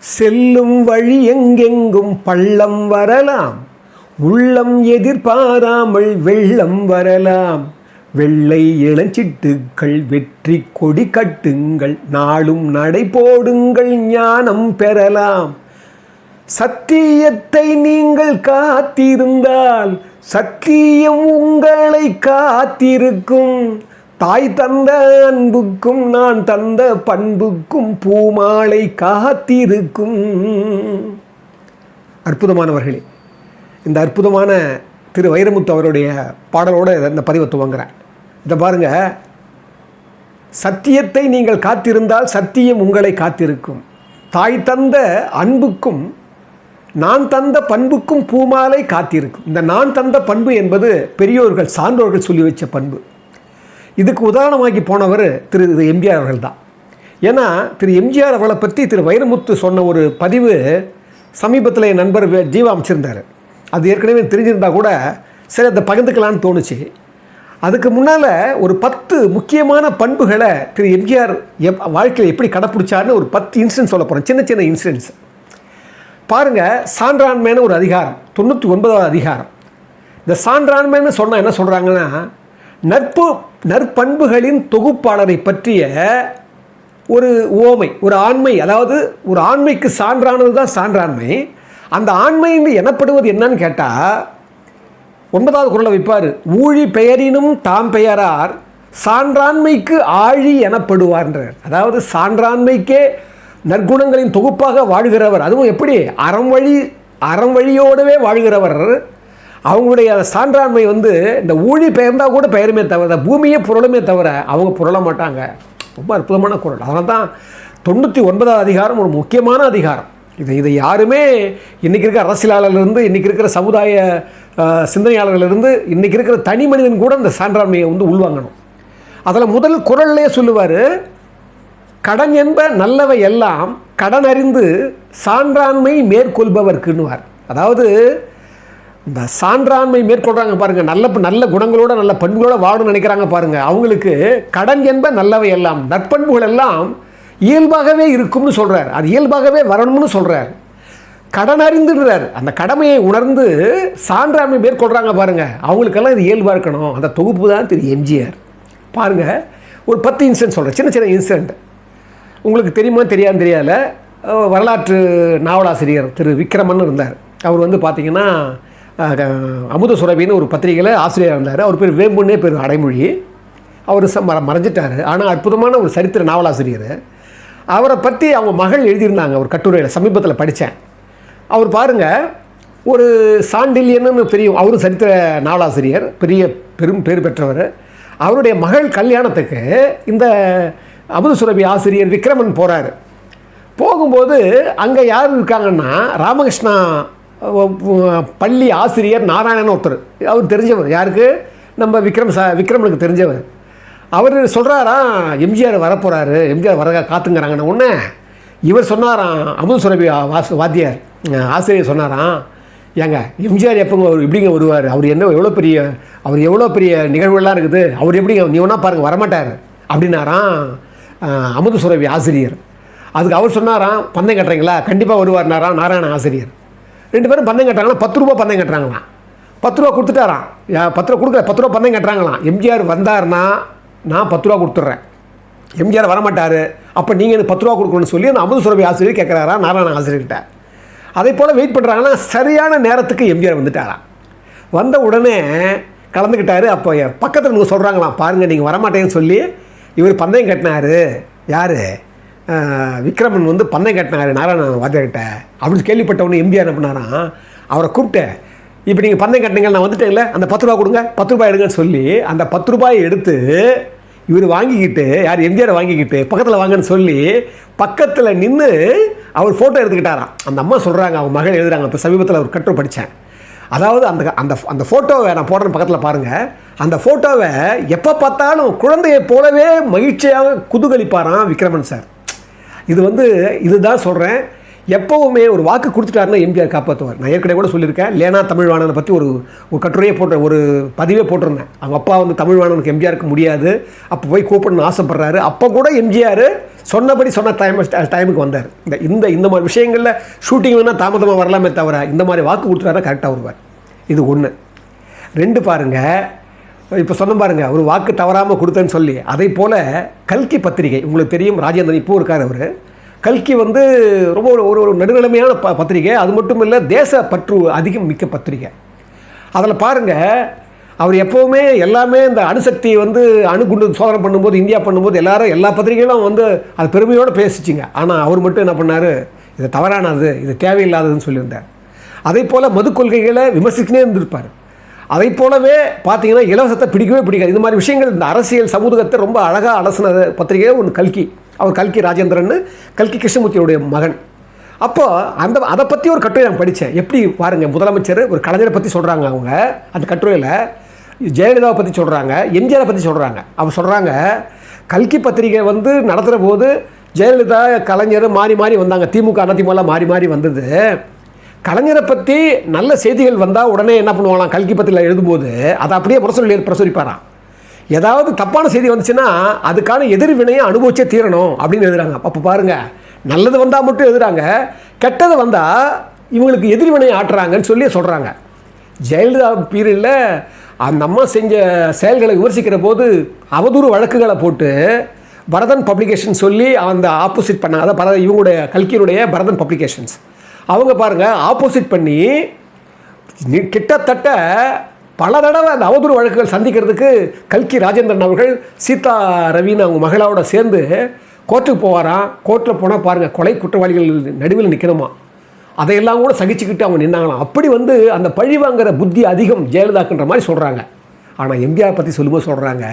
செல்லும் வழி எங்கெங்கும் பள்ளம் வரலாம். உள்ளம் எதிர்பாராமல் வெள்ளம் வரலாம். வெள்ளை இளஞ்சிட்டுக்கள் வெற்றி கொடி கட்டுங்கள். நாளும் நடை போடுங்கள் ஞானம் பெறலாம். சத்தியத்தை நீங்கள் காத்திருந்தால் சத்தியம் உங்களை காத்திருக்கும். தாய் தந்த அன்புக்கும் நான் தந்த பண்புக்கும் பூமாலை காத்திருக்கும். அற்புதமானவர்களே இந்த அற்புதமான திரு வைரமுத்து அவருடைய பாடலோடு இந்த பதிவை துவங்குறேன். இதை பாருங்கள் சத்தியத்தை நீங்கள் காத்திருந்தால் சத்தியம் உங்களை காத்திருக்கும். தாய் தந்த அன்புக்கும் நான் தந்த பண்புக்கும் பூமாலை காத்திருக்கும். இந்த நான் தந்த பண்பு என்பது பெரியோர்கள் சான்றோர்கள் சொல்லி வச்ச பண்பு. இதுக்கு உதாரணமாகி போனவர் திரு எம்ஜிஆர் அவர்கள் தான் ஏன்னா திரு எம்ஜிஆர் அவர்களை பற்றி திரு வைரமுத்து சொன்ன ஒரு பதிவு சமீபத்தில் என் நண்பர் ஜீவா அமைச்சிருந்தார். அது ஏற்கனவே தெரிஞ்சிருந்தால் கூட சரி அதை பகிர்ந்துக்கலான்னு தோணுச்சு. அதுக்கு முன்னால் ஒரு பத்து முக்கியமான பண்புகளை திரு எம்ஜிஆர் எப் வாழ்க்கையில் எப்படி கடைப்பிடிச்சாருன்னு ஒரு பத்து இன்சிடென்ட் சொல்ல போகிறேன் சின்ன சின்ன இன்சிடென்ட்ஸ். பாருங்கள் சான்றாண்மைன்னு ஒரு அதிகாரம் தொண்ணூற்றி ஒன்பதாவது அதிகாரம். இந்த சான்றாண்மைன்னு சொன்னால் என்ன சொல்கிறாங்கன்னா நட்பு நற்பண்புகளின் தொகுப்பாளரை பற்றிய ஒரு ஓமை ஒரு ஆண்மை அதாவது ஒரு ஆண்மைக்கு சான்றானது தான் சான்றாண்மை. அந்த ஆண்மைன்னு எனப்படுவது என்னன்னு கேட்டால் ஒன்பதாவது குரலை வைப்பார் ஊழி பெயரினும் தாம் பெயரார் சான்றாண்மைக்கு ஆழி எனப்படுவார்ன்றார். அதாவது சான்றாண்மைக்கே நற்குணங்களின் தொகுப்பாக வாழ்கிறவர். அதுவும் எப்படி? அறம் வழி அறம் வழியோடவே வாழ்கிறவர். அவங்களுடைய சான்றாண்மை வந்து இந்த ஊழி பெயர்ந்தால் கூட பெயருமே தவிர பூமியே புரளுமே தவிர அவங்க புரள மாட்டாங்க. ரொம்ப அற்புதமான குரல். அதனால தான் தொண்ணூற்றி ஒன்பதாவது அதிகாரம் ஒரு முக்கியமான அதிகாரம். இதை இதை யாருமே இன்றைக்கி இருக்கிற அரசியலாளர்லேருந்து இன்றைக்கி இருக்கிற சமுதாய அஹ், இன்றைக்கி இருக்கிற தனி மனிதன் கூட இந்த சான்றாண்மையை வந்து உள்வாங்கணும். அதில் முதல் குரல்லே சொல்லுவார் கடன் என்ப நல்லவை எல்லாம் கடன் அறிந்து சான்றாண்மை மேற்கொள்பவர்க்குன்னுவார். அதாவது இந்த சான்றாண்மை மேற்கொள்கிறாங்க பாருங்கள் நல்ல நல்ல குணங்களோட நல்ல பண்புகளோட வாழணும்னு நினைக்கிறாங்க பாருங்கள் அவங்களுக்கு கடன் என்ப நல்லவை எல்லாம் நற்பண்புகள் எல்லாம் இயல்பாகவே இருக்கும்னு சொல்கிறார் அது இயல்பாகவே வரணும்னு சொல்கிறார் கடன் அறிந்துடுறார் அந்த கடமையை உணர்ந்து சான்றாண்மை மேற்கொள்கிறாங்க பாருங்கள் அவங்களுக்கெல்லாம் இது இயல்பாக இருக்கணும். அந்த தொகுப்பு தான் திரு எம்ஜிஆர். பாருங்கள் ஒரு பத்து இன்சிடென்ட் சொல்கிறேன் சின்ன சின்ன இன்சிடென்ட் உங்களுக்கு தெரியுமா தெரியாதுன்னு தெரியாத வரலாற்று நாவலாசிரியர் திரு விக்ரமன் இருந்தார். அவர் வந்து பார்த்தீங்கன்னா அமுத சுரபின்னு ஒரு பத்திரிகையில் ஆசிரியர் இருந்தார். அவர் பேர் வேம்புன்னே பேர் அடைமொழி. அவர் ச மற மறைஞ்சிட்டார். ஆனால் அற்புதமான ஒரு சரித்திர நாவலாசிரியர். அவரை பற்றி அவங்க மகள் எழுதியிருந்தாங்க ஒரு கட்டுரையில் சமீபத்தில் படித்தேன் அவர் பாருங்கள் ஒரு சாண்டில்யன்னு தெரியும் அவரும் சரித்திர நாவலாசிரியர் பெரிய பெரும் பேர் பெற்றவர். அவருடைய மகள் கல்யாணத்துக்கு இந்த அமுத சுரபி ஆசிரியர் விக்ரமன் போகிறாரு போகும்போது அங்கே யார் இருக்காங்கன்னா ராமகிருஷ்ணா பள்ளி ஆசிரியர் நாராயணன் ஒருத்தர். அவர் தெரிஞ்சவர். யாருக்கு? நம்ம விக்ரம் சா விக்ரமனுக்கு தெரிஞ்சவர். அவர் சொல்கிறாராம் எம்ஜிஆர் வரப்போகிறாரு எம்ஜிஆர் வர காத்துங்கிறாங்கன்னு. உடனே இவர் சொன்னாராம் அமுத சுரபி வாஸ் வாத்தியார் ஆசிரியர் சொன்னாராம் ஏங்க எம்ஜிஆர் எப்போங்க அவர் எப்படிங்க வருவார்? அவர் என்ன எவ்வளோ பெரிய அவர் எவ்வளோ பெரிய நிகழ்வுகள்லாம் இருக்குது? அவர் எப்படிங்க நீ ஒன்றா பாருங்கள் வரமாட்டார். அப்படின்னாராம் அமுது சுரபி ஆசிரியர். அதுக்கு அவர் சொன்னாராம் பந்தயம் கட்டுறீங்களா? கண்டிப்பாக வருவார்னாராம் நாராயண ஆசிரியர். ரெண்டு பேரும் பந்தயம் கட்டுறாங்களா? பத்து ரூபா பந்தயம் கட்டுறாங்களாம் பத்து ரூபா கொடுத்துட்டாராம். பத்து ரூபா கொடுக்குற பத்து ரூபா பந்தயம் கட்டுறாங்களாம். எம்ஜிஆர் வந்தார்னா நான் பத்து ரூபா கொடுத்துட்றேன். எம்ஜிஆர் வரமாட்டார். அப்போ நீங்கள் எனக்கு பத்து ரூபா கொடுக்கணும்னு சொல்லி அந்த அமுத சுரபி ஆசிரியர் கேட்குறாரா நாராயண ஆசிரியர்கிட்ட. அதே போல் வெயிட் பண்ணுறாங்கன்னா சரியான நேரத்துக்கு எம்ஜிஆர் வந்துட்டாராம். வந்த உடனே கலந்துக்கிட்டாரு. அப்போ பக்கத்தில் நீங்கள் சொல்கிறாங்களாம் பாருங்கள் நீங்கள் வரமாட்டேன்னு சொல்லி இவர் பந்தயம் கட்டினாரு. யார்? விக்ரமன் வந்து பந்தயம் கட்டினாரு நாராயண வாத்தியார்கிட்ட. அப்படின்னு கேள்விப்பட்டவொன்னே எம்ஜிஆர் என்ன அவரை கூப்பிட்டு இப்போ நீங்கள் பந்தயம் கட்டினீங்க நான் வந்துட்டேன்ல அந்த பத்து ரூபா கொடுங்க பத்து ரூபாய் எடுங்கன்னு சொல்லி அந்த பத்து ரூபாயை எடுத்து இவர் வாங்கிக்கிட்டு யார் எம்ஜிஆர் வாங்கிக்கிட்டு பக்கத்தில் வாங்கன்னு சொல்லி பக்கத்தில் நின்று அவர் ஃபோட்டோ எடுத்துக்கிட்டாராம். அந்த அம்மா சொல்கிறாங்க அவங்க மகள் எழுதுறாங்க இப்போ சமீபத்தில் ஒரு கட்டுரை படித்தேன் அதாவது அந்த அந்த அந்த ஃபோட்டோவை நான் போடுறேன் பக்கத்தில் பாருங்கள் அந்த ஃபோட்டோவை எப்போ பார்த்தாலும் குழந்தையை போலவே மகிழ்ச்சியாக குதூகலிப்பாராம் விக்ரமன் சார். இது வந்து இதுதான் சொல்கிறேன் எப்போவுமே ஒரு வாக்கு கொடுத்துட்டாருன்னா எம்ஜிஆர் காப்பாற்றுவார் நான் ஏற்கனவே கூட சொல்லியிருக்கேன். லேனா தமிழ்வாணனை பற்றி ஒரு ஒரு கட்டுரையை போட்ட ஒரு பதிவே போட்டிருந்தேன். அவங்க அப்பா வந்து தமிழ்வாணனுக்கு எம்ஜிஆருக்கு முடியாது. அப்போ போய் கூப்பிடணும்னு ஆசைப்பட்றாரு. அப்போ கூட எம்ஜிஆர் சொன்னபடி சொன்ன டைம் டைமுக்கு வந்தார். இந்த இந்த இந்த மாதிரி விஷயங்களில் ஷூட்டிங் வேணால் தாமதமாக வரலாமே தவிர இந்த மாதிரி வாக்கு கொடுத்துட்டாரா கரெக்டாக வருவார். இது ஒன்று ரெண்டு பாருங்கள் இப்போ சொன்ன பாருங்க ஒரு வாக்கு தவறாமல் கொடுத்தேன்னு சொல்லி அதே போல் கல்கி பத்திரிகை உங்களுக்கு தெரியும் ராஜேந்திரன் இப்போ இருக்கார் அவர். கல்கி வந்து ரொம்ப ஒரு ஒரு ஒரு நடுநிலைமையான ப பத்திரிகை. அது மட்டும் இல்லை தேச பற்று அதிகம் மிக்க பத்திரிகை. அதில் பாருங்கள் அவர் எப்போவுமே எல்லாமே இந்த அணுசக்தி வந்து அணுகுண்டு சோதனை பண்ணும்போது இந்தியா பண்ணும்போது எல்லாரும் எல்லா பத்திரிகைகளும் வந்து அது பெருமையோடு பேசிச்சிங்க. ஆனால் அவர் மட்டும் என்ன பண்ணார்? இது தவறானது இது தேவையில்லாததுன்னு சொல்லியிருந்தார். அதே போல் மது கொள்கைகளை விமர்சிக்கினே இருந்திருப்பார். அதை போலவே பார்த்தீங்கன்னா இலவசத்தை பிடிக்கவே பிடிக்காது. இந்த மாதிரி விஷயங்கள் இந்த அரசியல் சமூகத்தை ரொம்ப அழகாக அலசின பத்திரிகையே ஒன்று கல்கி. அவர் கல்கி ராஜேந்திரன் கல்கி கிருஷ்ணமூர்த்தியுடைய மகன். அப்போது அந்த அதை பற்றி ஒரு கட்டுரை நான் படித்தேன். எப்படி பாருங்கள் முதலமைச்சர் ஒரு கலைஞரை பற்றி சொல்கிறாங்க அவங்க. அந்த கட்டுரையில் ஜெயலலிதாவை பற்றி சொல்கிறாங்க எம்ஜிஆரை பற்றி சொல்கிறாங்க அவங்க சொல்கிறாங்க கல்கி பத்திரிகை வந்து நடத்துகிற போது ஜெயலலிதா கலைஞர் மாறி மாறி வந்தாங்க. திமுக அதிமுகலாம் மாறி மாறி வந்தது. கலைஞரை பற்றி நல்ல செய்திகள் வந்தால் உடனே என்ன பண்ணுவாங்களாம்? கல்கி பத்திரிகையில் எழுதும்போது அதை அப்படியே முரசொலி பிரசுரிப்பாராம். ஏதாவது தப்பான செய்தி வந்துச்சுன்னா அதுக்கான எதிர்வினையை அனுபவிச்சே தீரணும் அப்படின்னு எழுதுறாங்க. அப்போ பாருங்கள் நல்லது வந்தால் மட்டும் எழுதுறாங்க கெட்டது வந்தால் இவங்களுக்கு எதிர்வினையை ஆட்டுறாங்கன்னு சொல்லி சொல்கிறாங்க ஜெயலலிதா பீரியடில் அந்த அம்மா செஞ்ச செயல்களை விமர்சிக்கிற போது அவதூறு வழக்குகளை போட்டு பரதன் பப்ளிகேஷன் சொல்லி அந்த ஆப்போசிட் பண்ணாங்க அதாவது பரத இவங்களுடைய கல்கியினுடைய பரதன் பப்ளிகேஷன்ஸ். அவங்க பாருங்கள் ஆப்போசிட் பண்ணி கிட்டத்தட்ட பல தடவை அந்த அவதூறு வழக்குகள் சந்திக்கிறதுக்கு கல்கி ராஜேந்திரன் அவர்கள் சீதா ரவின்னு அவங்க மகளாவோட சேர்ந்து கோர்ட்டுக்கு போவாராம் கோர்ட்டில் போனால் பாருங்கள் கொலை குற்றவாளிகள் நடுவில் நிற்கணுமா அதையெல்லாம் கூட சகிச்சுக்கிட்டு அவங்க நின்னாங்களாம். அப்படி வந்து அந்த பழி வாங்குற புத்தி அதிகம் ஜெயலலிதாக்குன்ற மாதிரி சொல்கிறாங்க ஆனால் எம்ஜிஆர் பற்றி சொல்லும்போது சொல்கிறாங்க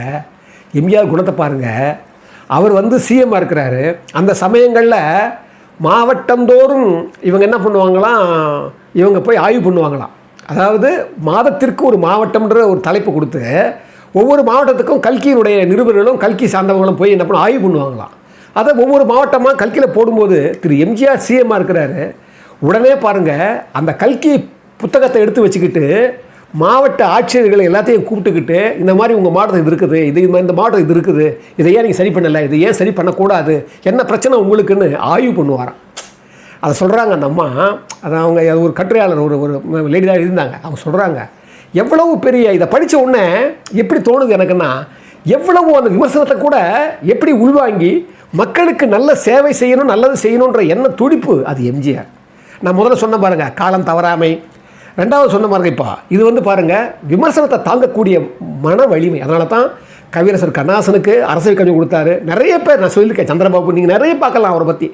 எம்ஜிஆர் குணத்தை பாருங்கள் அவர் வந்து சிஎம்மாக இருக்கிறாரு. அந்த சமயங்களில் மாவட்டந்தோறும் இவங்க என்ன பண்ணுவாங்களாம் இவங்க போய் ஆய்வு பண்ணுவாங்களாம் அதாவது மாதத்திற்கு ஒரு மாவட்டம்ன்ற ஒரு தலைப்பு கொடுத்து ஒவ்வொரு மாவட்டத்துக்கும் கல்கியினுடைய நிருபர்களும் கல்கி சார்ந்தவங்களும் போய் என்ன பண்ண ஆய்வு பண்ணுவாங்களாம் அதை ஒவ்வொரு மாவட்டமாக கல்கியில் போடும்போது திரு எம்ஜிஆர் சிஎம்மாக இருக்கிறாரு. உடனே பாருங்கள் அந்த கல்கி புத்தகத்தை எடுத்து வச்சுக்கிட்டு மாவட்ட ஆட்சியர்களை எல்லாத்தையும் கூப்பிட்டுக்கிட்டு இந்த மாதிரி உங்கள் மாவட்டம் இது இருக்குது இது இந்த- இந்த மாவட்டம் இது இருக்குது இதை ஏன் நீங்கள் சரி பண்ணலை இதை ஏன் சரி பண்ணக்கூடாது என்ன பிரச்சனை உங்களுக்குன்னு ஆய்வு பண்ணுவாராம். அதை சொல்கிறாங்க அந்த அம்மா. அதை அவங்க அது ஒரு கட்டுரையாளர் ஒரு ஒரு லேடி தான் இருந்தாங்க. அவங்க சொல்கிறாங்க எவ்வளவு பெரிய இதை படித்த உடனே எப்படி தோணுது எனக்குன்னா எவ்வளவு அந்த விமர்சனத்தை கூட எப்படி உள்வாங்கி மக்களுக்கு நல்ல சேவை செய்யணும் நல்லது செய்யணுன்ற எண்ண துடிப்பு அது எம்ஜிஆர். நான் முதல்ல சொன்ன பாருங்கள் காலம் தவறாமை ரெண்டாவது சொன்ன மாதிரிப்பா இது வந்து பாருங்கள் விமர்சனத்தை தாங்கக்கூடிய மன வலிமை. அதனால தான் கவிரசர் கண்ணாசனுக்கு அரசவை கவிஞர் கொடுத்தாரு. நிறைய பேர் நான் சொல்லியிருக்கேன் சந்திரபாபு நீங்கள் நிறைய பார்க்கலாம் அவரை பற்றி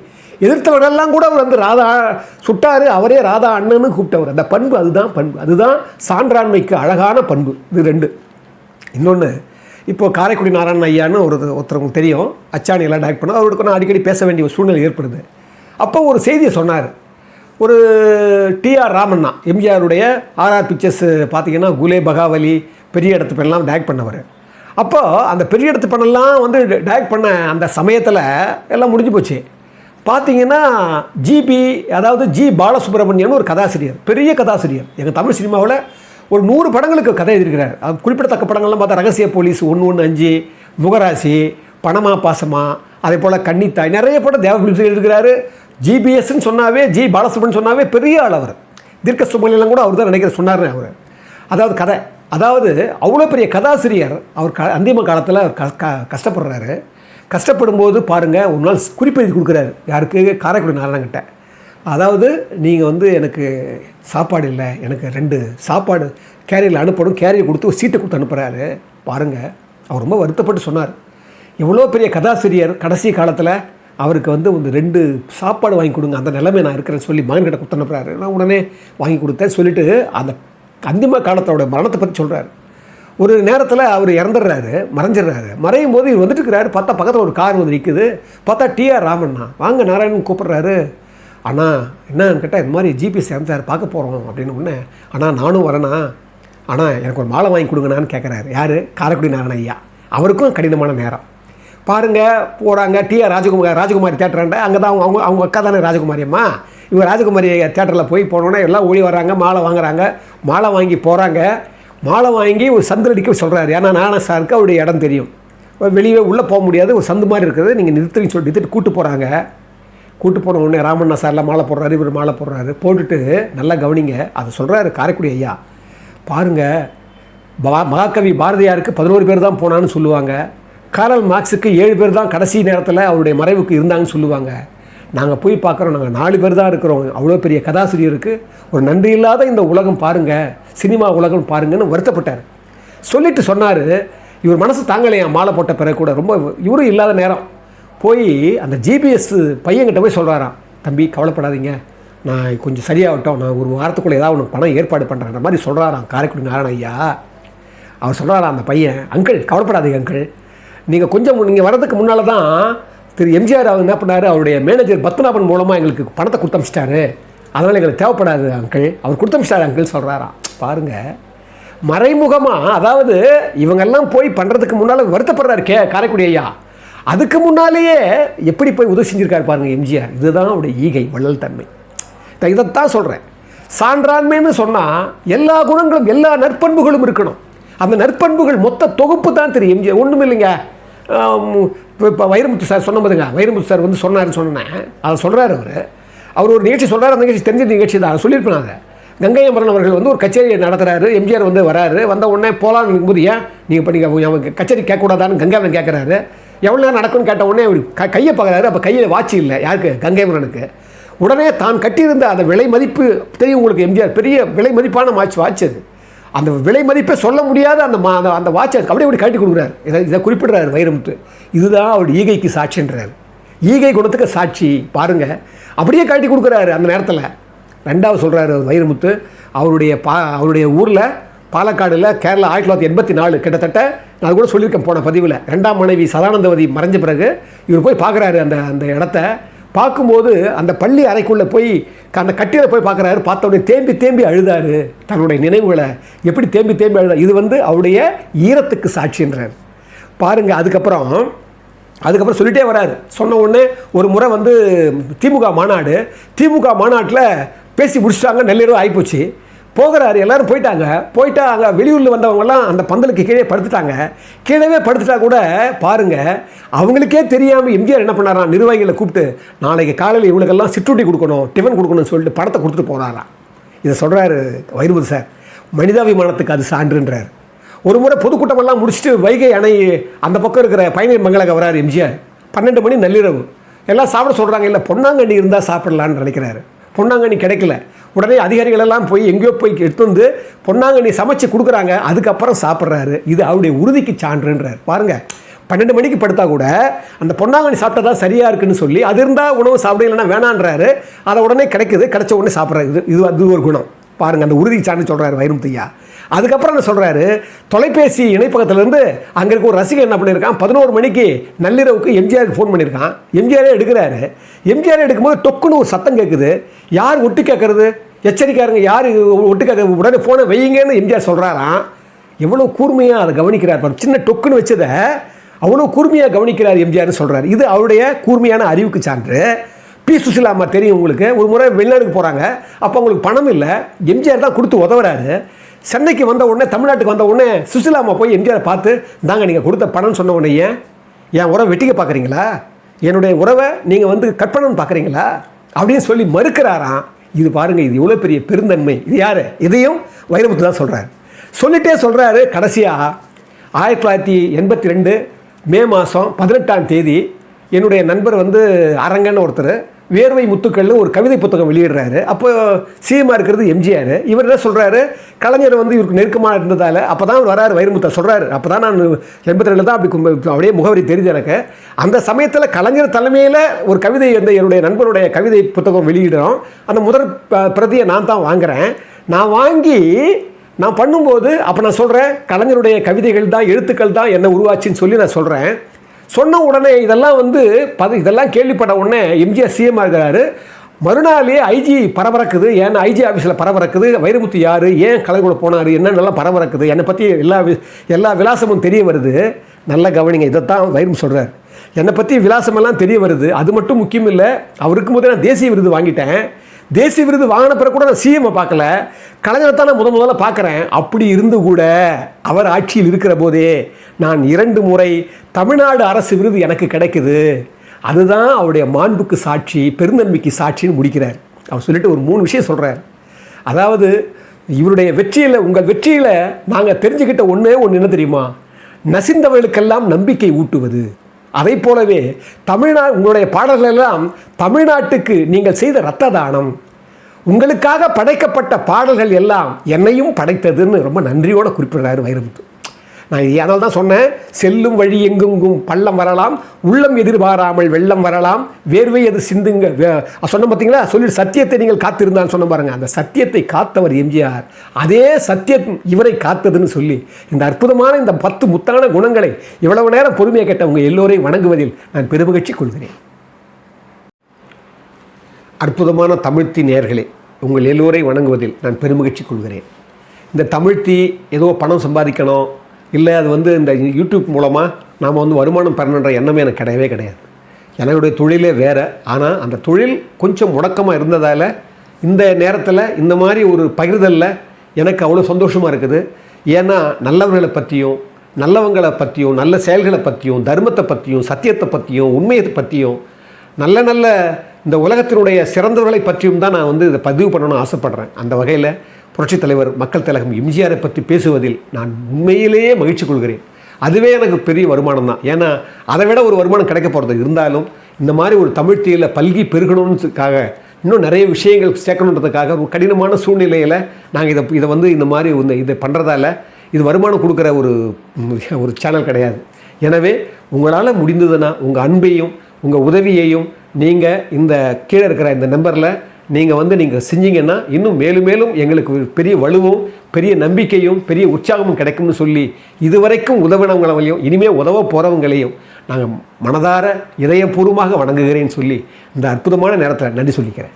எதிர்த்தவரெல்லாம் கூட அவர் வந்து ராதா சுட்டார் அவரே ராதா அண்ணன்னு கூப்பிட்டவர். அந்த பண்பு அதுதான் பண்பு. அதுதான் சான்றாண்மைக்கு அழகான பண்பு. இது ரெண்டு. இன்னொன்று இப்போ காரைக்குடி நாராயண ஐயான்னு ஒரு ஒருத்தருக்கு தெரியும். அச்சாணி எல்லாம் டாக்ட் பண்ண அவருக்கு நான் அடிக்கடி பேச வேண்டிய ஒரு சூழ்நிலை ஏற்படுது. அப்போ ஒரு செய்தியை சொன்னார். ஒரு டிஆர் ராமண்ணா எம்ஜிஆருடைய ஆர்ஆர் பிக்சர்ஸ் பார்த்தீங்கன்னா குலே பகாவலி பெரிய இடத்து பெண்ணெல்லாம் டேக் பண்ணவர். அப்போது அந்த பெரிய இடத்து பெண்ணெல்லாம் வந்து டேக் பண்ண அந்த சமயத்தில் எல்லாம் முடிஞ்சு போச்சு. பார்த்தீங்கன்னா ஜிபி அதாவது ஜி பாலசுப்ரமணியன் ஒரு கதாசிரியர் பெரிய கதாசிரியர். எங்கள் தமிழ் சினிமாவில் ஒரு நூறு படங்களுக்கு கதை எழுதியிருக்கிறார். அது குறிப்பிடத்தக்க படங்கள்லாம் பார்த்தா ரகசிய போலீஸ் ஒன்று ஒன்று அஞ்சு முகராசி பணமா பாசமா அதே போல் கன்னித்தாய் நிறைய படம் தேவ பிலிம்ஸ் எழுதியிருக்கிறாரு. ஜிபிஎஸ்ன்னு சொன்னாவே ஜி பாலசுப்ரமணியன் சொன்னாவே பெரிய ஆள் அவர். தீர்க்க சுமலிலாம் கூட அவர் தான் நினைக்கிற சொன்னார் அவர். அதாவது கதை. அதாவது அவ்வளோ பெரிய கதாசிரியர் அவர் க அந்திம காலத்தில் அவர் க க- கஷ்டப்படுறாரு. கஷ்டப்படும்போது பாருங்கள் ஒரு நாள் குறிப்பெழுதி கொடுக்குறாரு. யாருக்கு? காரைக்குடி நாராயணங்கிட்ட அதாவது நீங்கள் வந்து எனக்கு சாப்பாடு இல்லை எனக்கு ரெண்டு சாப்பாடு கேரியரில் அனுப்பணும். கேரியர் கொடுத்து ஒரு சீட்டை கொடுத்து அனுப்புகிறாரு பாருங்கள் அவர் ரொம்ப வருத்தப்பட்டு சொன்னார். எவ்வளோ பெரிய கதாசிரியர் கடைசி காலத்தில் அவருக்கு வந்து ஒரு ரெண்டு சாப்பாடு வாங்கி கொடுங்க அந்த நிலைமை நான் இருக்கிறேன்னு சொல்லி மகன்கிட்ட கொடுத்து அனுப்புறாரு நான் உடனே வாங்கி கொடுத்தேன் சொல்லிட்டு அந்த அந்திம காலத்தோட மரணத்தை பற்றி சொல்கிறாரு ஒரு நேரத்தில் அவர் இறந்துடுறாரு மறைஞ்சிடுறாரு. மறையும் போது இவர் வந்துட்டு இருக்கிறாரு பார்த்தா பக்கத்தில் ஒரு கார் வந்து நிற்குது பார்த்தா டிஆர் ராமண்ணா. வாங்க நாராயணன் கூப்பிட்றாரு. அண்ணா என்னன்னு கேட்டால் இந்த மாதிரி ஜிபிஎஸ் இறந்தார் பார்க்க போகிறோம் அப்படின்னு உடனே அண்ணா நானும் வரேண்ணா. ஆனால் எனக்கு ஒரு மாலை வாங்கி கொடுங்கண்ணான்னு கேட்குறாரு யார்? காரைக்குடி நாராயண ஐயா. அவருக்கும் கடினமான நேரம். பாருங்கள் போகிறாங்க டிஆர் ராஜகுமார் ராஜகுமாரி தேட்டராண்ட அங்கே தான் அவங்க அவங்க அவங்க அக்கா தானே ராஜகுமாரி அம்மா இவங்க ராஜகுமாரி தேட்டரில் போய் போனோன்னே எல்லாம் ஓடி வராங்க மாலை வாங்குறாங்க மாலை வாங்கி போகிறாங்க மாலை வாங்கி ஒரு சந்திரடிக்க சொல்கிறாரு ஏன்னா நானா சாருக்கு அவருடைய இடம் தெரியும். வெளியே உள்ளே போக முடியாது ஒரு சந்து மாதிரி இருக்குது. நீங்கள் நிறுத்துறீங்கன்னு சொல்லி நிறுத்திட்டு கூட்டு போகிறாங்க கூட்டு போன உடனே ராமண்ணா சார்லாம் மாலை போடுறாரு இவர் மாலை போடுறாரு. போட்டுட்டு நல்லா கவனிங்க அதை சொல்கிறாரு காரைக்குடி ஐயா. பாருங்கள் பா மகாகவி பாரதியாருக்கு பதினோரு பேர் தான் போனான்னு சொல்லுவாங்க. காரல் மார்க்ஸுக்கு ஏழு பேர் தான் கடைசி நேரத்தில் அவருடைய மறைவுக்கு இருந்தாங்கன்னு சொல்லுவாங்க. நாங்கள் போய் பார்க்குறோம். நாங்கள் நாலு பேர் தான் இருக்கிறோம். அவ்வளோ பெரிய கதாசிரியருக்கு ஒரு நன்றி இல்லாத இந்த உலகம் பாருங்கள் சினிமா உலகம் பாருங்கன்னு வருத்தப்பட்டார். சொல்லிட்டு சொன்னார். இவர் மனசு தாங்கலையா மாலை போட்ட பிறகு கூட. ரொம்ப இவரும் இல்லாத நேரம். போய் அந்த ஜிபிஎஸ் பையன்கிட்ட போய் சொல்கிறாராம் தம்பி கவலைப்படாதீங்க. நான் கொஞ்சம் சரியாகட்டும். நான் ஒரு வாரத்துக்குள்ளே ஏதாவது ஒன்று பணம் ஏற்பாடு பண்ணுறேன்ற மாதிரி சொல்கிறாராம் காரைக்குடி நாராயண ஐயா. அவர் சொல்கிறாராம் அந்த பையன் அங்கிள் கவலைப்படாதீங்க அங்கிள். நீங்கள் கொஞ்சம் நீங்கள் வரதுக்கு முன்னால் தான் திரு எம்ஜிஆர் அவர் என்ன பண்ணார்? அவருடைய மேனேஜர் பத்மநாபன் மூலமாக எங்களுக்கு பணத்தை கொடுத்தமிச்சிட்டாரு அதனால் எங்களுக்கு தேவைப்படாது அங்கிள் அவர் கொடுத்தமிச்சிட்டாரு அங்கிள் சொல்கிறாராம் பாருங்கள் மறைமுகமாக அதாவது இவங்கெல்லாம் போய் பண்ணுறதுக்கு முன்னால் வருத்தப்படுறாரு கே காரைக்குடி ஐயா. அதுக்கு முன்னாலேயே எப்படி போய் உதவி செஞ்சுருக்காரு பாருங்கள் எம்ஜிஆர். இதுதான் அவருடைய ஈகை வள்ளல் தன்மை. இதைத்தான் சொல்கிறேன் சான்றாண்மைன்னு சொன்னால் எல்லா குணங்களும் எல்லா நற்பண்புகளும் இருக்கணும். அந்த நற்பண்புகள் மொத்த தொகுப்பு தான் தெரியும் எம்ஜிஆர். ஒன்றும் இல்லைங்க இப்போ இப்போ வைரமுத்து சார் சொன்ன போதுங்க வைரமுத்து சார் வந்து சொன்னார்னு சொன்னேன். அதை சொல்கிறார் அவர். அவர் ஒரு நிகழ்ச்சி சொல்கிறார் அந்த நிகழ்ச்சி தெரிஞ்ச நிகழ்ச்சி தான். சொல்லியிருப்பேன் அதை. கங்கை அவர்கள் வந்து ஒரு கச்சேரியை நடத்துகிறாரு எம்ஜிஆர் வந்து வராரு வந்த உடனே போகலான்னு இருக்கும்போது ஏன்? நீங்கள் இப்போ நீங்கள் அவங்க கச்சேரி கேட்கக்கூடாதான்னு கங்காவன் கேட்குறாரு. எவ்வளோ நேரம் நடக்கும்னு கேட்ட உடனே அவர் க கையை பார்க்குறாரு. அப்போ கையில் வாட்சி இல்லை யாருக்கு? கங்கைமரனுக்கு உடனே தான் கட்டியிருந்த அந்த விலை மதிப்பு தெரியும் உங்களுக்கு எம்ஜிஆர் பெரிய விலை மதிப்பான மாச்சு வாட்ச் அது. அந்த விலை மதிப்பை சொல்ல முடியாத அந்த மா அந்த அந்த வாட்சை அப்படியே அப்படி கட்டி கொடுக்குறாரு. இதை இதை குறிப்பிடுறாரு வைரமுத்து. இதுதான் அவருடைய ஈகைக்கு சாட்சின்றார். ஈகை குணத்துக்கு சாட்சி பாருங்கள் அப்படியே கட்டி கொடுக்குறாரு அந்த நேரத்தில். ரெண்டாவது சொல்கிறாரு வைரமுத்து. அவருடைய பா அவருடைய ஊரில் பாலக்காடில் கேரளா ஆயிரத்தி தொள்ளாயிரத்தி எண்பத்தி நாலு கிட்டத்தட்ட நான் கூட சொல்லியிருக்கேன் போன பதிவில். ரெண்டாம் மனைவி சதானந்தவதி மறைஞ்ச பிறகு இவர் போய் பார்க்குறாரு அந்த அந்த இடத்த. பார்க்கும்போது அந்த பள்ளி அறைக்குள்ளே போய் அந்த கட்டியில் போய் பார்க்குறாரு. பார்த்த உடனே தேம்பி தேம்பி அழுதாரு. தன்னுடைய நினைவுகளை எப்படி தேம்பி தேம்பி அழுதார்? இது வந்து அவருடைய ஈரத்துக்கு சாட்சின்றார். பாருங்கள் அதுக்கப்புறம் அதுக்கப்புறம் சொல்லிட்டே வராரு. சொன்ன உடனே ஒரு முறை வந்து திமுக மாநாடு திமுக மாநாட்டில் பேசி முடிச்சிட்டாங்க. நள்ளிரவு ஆகிப்போச்சு போகிறாரு எல்லாரும் போயிட்டாங்க. போயிட்டா அங்கே வெளியூரில் வந்தவங்கலாம் அந்த பந்தலுக்கு கீழே படுத்துட்டாங்க. கீழே படுத்துட்டா கூட பாருங்க அவங்களுக்கே தெரியாமல் எம்ஜிஆர் என்ன பண்ணாராம்? நிர்வாகிகளை கூப்பிட்டு நாளைக்கு காலையில் இவங்களுக்கெல்லாம் சிற்றுண்டி கொடுக்கணும் டிஃபன் கொடுக்கணும்னு சொல்லிட்டு படத்தை கொடுத்துட்டு போகிறாராம் இதை சொல்கிறாரு வைரமுது சார். மனிதாபிமானத்துக்கு அது சான்றுன்றார். ஒரு முறை பொதுக்கூட்டமெல்லாம் முடிச்சுட்டு வைகை அணை அந்த பக்கம் இருக்கிற பயணியர் மங்களாக வராரு எம்ஜிஆர். பன்னெண்டு மணி நள்ளிரவு. எல்லாம் சாப்பிட சொல்கிறாங்க இல்லை பொன்னாங்கண்ணி இருந்தால் சாப்பிடலான்னு நினைக்கிறாரு. பொன்னாங்கண்ணி கிடைக்கல. உடனே அதிகாரிகள் எல்லாம் போய் எங்கேயோ போய் எடுத்து வந்து பொன்னாங்கண்ணி சமைச்சு கொடுக்குறாங்க. அதுக்கப்புறம் சாப்பிட்றாரு. இது அவருடைய உறுதிக்கு சான்றுன்றார். பாருங்கள் பன்னெண்டு மணிக்கு படுத்தா கூட அந்த பொன்னாங்கண்ணி சாப்பிட்டா தான் சரியாக இருக்குன்னு சொல்லி அது இருந்தால் உணவு சாப்பிட இல்லைன்னா வேணான்றாரு. அதை உடனே கிடைக்குது. கிடைச்ச உடனே சாப்பிட்றாரு. இது இது ஒரு குணம். பாருங்கள் அந்த உறுதி சான்று சொல்கிறாரு வைரமுத்தையா அதுக்கப்புறம் என்ன சொல்கிறாரு தொலைபேசி இணைப்பகத்திலேருந்து அங்கே இருக்க ஒரு ரசிகர் என்ன பண்ணியிருக்கான் பதினோரு மணிக்கு நள்ளிரவுக்கு எம்ஜிஆருக்கு ஃபோன் பண்ணியிருக்கான் எம்ஜிஆரே எடுக்கிறாரு. எம்ஜிஆரே எடுக்கும்போது டொக்குன்னு ஒரு சத்தம் கேட்குது யார் ஒட்டு கேட்கறது எச்சரிக்காருங்க யார் ஒட்டு கேட்க உடனே ஃபோனை வையுங்கன்னு எம்ஜிஆர் சொல்கிறாராம் எவ்வளோ கூர்மையாக அதை கவனிக்கிறார் சின்ன டொக்குன்னு வச்சதை அவ்வளோ கூர்மையாக கவனிக்கிறார் எம்ஜிஆர்னு சொல்கிறார் இது அவருடைய கூர்மையான அறிவுக்கு சான்று. பி சுசிலா அம்மா தெரியும் உங்களுக்கு. ஒரு முறை வெளிநாடுக்கு போகிறாங்க அப்போ அவங்களுக்கு பணம் இல்லை. எம்ஜிஆர் தான் கொடுத்து உதவுறாரு. சென்னைக்கு வந்த உடனே தமிழ்நாட்டுக்கு வந்த உடனே சுசிலா அம்மா போய் எம்ஜிஆர் பார்த்து தாங்க நீங்கள் கொடுத்த பணம்னு சொன்ன உடனே ஏன் என் உறவை வெட்டிக்க பார்க்குறீங்களா என்னுடைய உறவை நீங்கள் வந்து கட் பண்ணணும்னு பார்க்குறீங்களா அப்படின்னு சொல்லி மறுக்கிறாராம். இது பாருங்கள் இது எவ்வளோ பெரிய பெருந்தன்மை. இது யார்? இதையும் வைரமுத்து தான் சொல்கிறார் சொல்லிட்டே சொல்கிறாரு கடைசியாக ஆயிரத்தி தொள்ளாயிரத்தி எண்பத்தி ரெண்டு மே மாதம் பதினெட்டாம் தேதி என்னுடைய நண்பர் வந்து அரங்கன்னு ஒருத்தர் வேர்வை முத்துக்கள்னு ஒரு கவிதை புத்தகம் வெளியிடுறாரு. அப்போ சிஎம்மாக இருக்கிறது எம்ஜிஆர். இவர் என்ன சொல்கிறாரு கலைஞர் வந்து இவருக்கு நெருக்கமாக இருந்ததால் அப்போ தான் அவர் வராரு வைரமுத்தா சொல்கிறாரு அப்போ தான் நான் எண்பத்தி ரெண்டு தான் அப்படி அப்படியே முகவரி தெரிஞ்சு எனக்கு. அந்த சமயத்தில் கலைஞர் தலைமையில் ஒரு கவிதை வந்து என்னுடைய நண்பருடைய கவிதை புத்தகம் வெளியிடுறோம். அந்த முதல் ப- பிரதியை நான் தான் வாங்குறேன். நான் வாங்கி நான் பண்ணும்போது அப்போ நான் சொல்கிறேன் கலைஞருடைய கவிதைகள் தான் எழுத்துக்கள் தான் என்ன உருவாச்சுன்னு சொல்லி நான் சொல்கிறேன் சொன்ன உடனே இதெல்லாம் வந்து பது இதெல்லாம் கேள்விப்பட்ட உடனே எம்ஜிஆர் சிஎம் இருக்கிறாரு மறுநாளே ஐஜி பரபரக்குது. ஏன்னா ஐஜி ஆஃபீஸில் பரபரக்குது. வைரமுத்து யார்? ஏன் கலைஞர் போனார்? என்னென்னலாம் பரபரக்குது? என்னை பற்றி எல்லா எல்லா விலாசமும் தெரிய வருது. நல்ல கவனிங்க. இதைத்தான் வைரம் சொல்கிறார் என்னை பற்றி விலாசமெல்லாம் தெரிய வருது. அது மட்டும் முக்கியம் இல்லை. அவருக்கு போதே நான் தேசிய விருது வாங்கிட்டேன். தேசிய விருது வாங்கின பிறகு கூட நான் சிஎம்ஐ பார்க்கல. கலைஞரை தான் நான் முத முதல்ல பார்க்குறேன். அப்படி இருந்து கூட அவர் ஆட்சியில் இருக்கிற போதே நான் இரண்டு முறை தமிழ்நாடு அரசு விருது எனக்கு கிடைக்குது. அதுதான் அவருடைய மாண்புக்கு சாட்சி பெருந்தன்மைக்கு சாட்சின்னு முடிக்கிறார். அவர் சொல்லிட்டு ஒரு மூணு விஷயம் சொல்கிறார் அதாவது இவருடைய வெற்றியில் உங்கள் வெற்றியில் நாங்கள் தெரிஞ்சுக்கிட்ட ஒன்றே ஒன்று என்ன தெரியுமா? நசிந்தவர்களுக்கெல்லாம் நம்பிக்கை ஊட்டுவது. அதை போலவே தமிழ்நா உங்களுடைய பாடல்கள் எல்லாம் தமிழ்நாட்டுக்கு நீங்கள் செய்த இரத்த தானம். உங்களுக்காக படைக்கப்பட்ட பாடல்கள் எல்லாம் என்னையும் படைத்ததுன்னு ரொம்ப நன்றியோடு குறிப்பிடுறாரு வைரமுத்து. நான் இது அதனால தான் சொன்னேன். செல்லும் வழி எங்கெங்கும் பள்ளம் வரலாம் உள்ளம் எதிர்பாராமல் வெள்ளம் வரலாம் வேர்வை அது சிந்துங்க சொன்ன பார்த்தீங்களா சொல்லி சத்தியத்தை நீங்கள் காத்திருந்தான்னு சொன்ன பாருங்க. அந்த சத்தியத்தை காத்தவர் எம்ஜிஆர். அதே சத்தியம் இவரை காத்ததுன்னு சொல்லி இந்த அற்புதமான இந்த பத்து முத்தான குணங்களை இவ்வளவு நேரம் பொறுமையை கேட்டவங்க உங்கள் எல்லோரையும் வணங்குவதில் நான் பெருமகிழ்ச்சி கொள்கிறேன். அற்புதமான தமிழ்த்தி நேர்களே உங்கள் எல்லோரை வணங்குவதில் நான் பெருமகிழ்ச்சி கொள்கிறேன். இந்த தமிழ்த்தி ஏதோ பணம் சம்பாதிக்கணும் இல்லை அது வந்து இந்த யூடியூப் மூலமாக நாம் வந்து வருமானம் பெறணுன்ற எண்ணமே எனக்கு கிடையவே கிடையாது. என்னுடைய தொழிலே வேறு. ஆனால் அந்த தொழில் கொஞ்சம் முடக்கமாக இருந்ததால் இந்த நேரத்தில் இந்த மாதிரி ஒரு பகிர்தலில் எனக்கு அவ்வளோ சந்தோஷமாக இருக்குது. ஏன்னா நல்லவர்களை பற்றியும் நல்லவங்களை பற்றியும் நல்ல செயல்களை பற்றியும் தர்மத்தை பற்றியும் சத்தியத்தை பற்றியும் உண்மையை பற்றியும் நல்ல நல்ல இந்த உலகத்தினுடைய சிறந்தவர்களை பற்றியும் தான் நான் வந்து இதை பதிவு பண்ணணும்னு ஆசைப்பட்றேன். அந்த வகையில் புரட்சித் தலைவர் மக்கள் திலகம் எம்ஜிஆரை பற்றி பேசுவதில் நான் உண்மையிலேயே மகிழ்ச்சி கொள்கிறேன். அதுவே எனக்கு பெரிய வருமானம் தான். ஏன்னா அதை விட ஒரு வருமானம் கிடைக்க போகிறது இருந்தாலும் இந்த மாதிரி ஒரு தமிழ்த்தியில் பல்கி பெருகணுன்றதுக்காக இன்னும் நிறைய விஷயங்கள் சேர்க்கணுன்றதுக்காக ஒரு கடினமான சூழ்நிலையில் நாங்கள் இதை இதை வந்து இந்த மாதிரி இந்த இதை பண்ணுறதால இது வருமானம் கொடுக்குற ஒரு ஒரு சேனல் கிடையாது. எனவே உங்களால் முடிந்ததுன்னா உங்கள் அன்பையும் உங்கள் உதவியையும் நீங்கள் இந்த கீழே இருக்கிற இந்த நம்பரில் நீங்கள் வந்து நீங்கள் செஞ்சீங்கன்னா இன்னும் மேலும் மேலும் எங்களுக்கு பெரிய வலுவும் பெரிய நம்பிக்கையும் பெரிய உற்சாகமும் கிடைக்கும்னு சொல்லி இதுவரைக்கும் உதவினவங்களையும் இனிமேல் உதவ போகிறவங்களையும் நாங்கள் மனதார இதயபூர்வமாக வணங்குகிறேன்னு சொல்லி இந்த அற்புதமான நேரத்தில் நன்றி சொல்லிக்கிறேன்.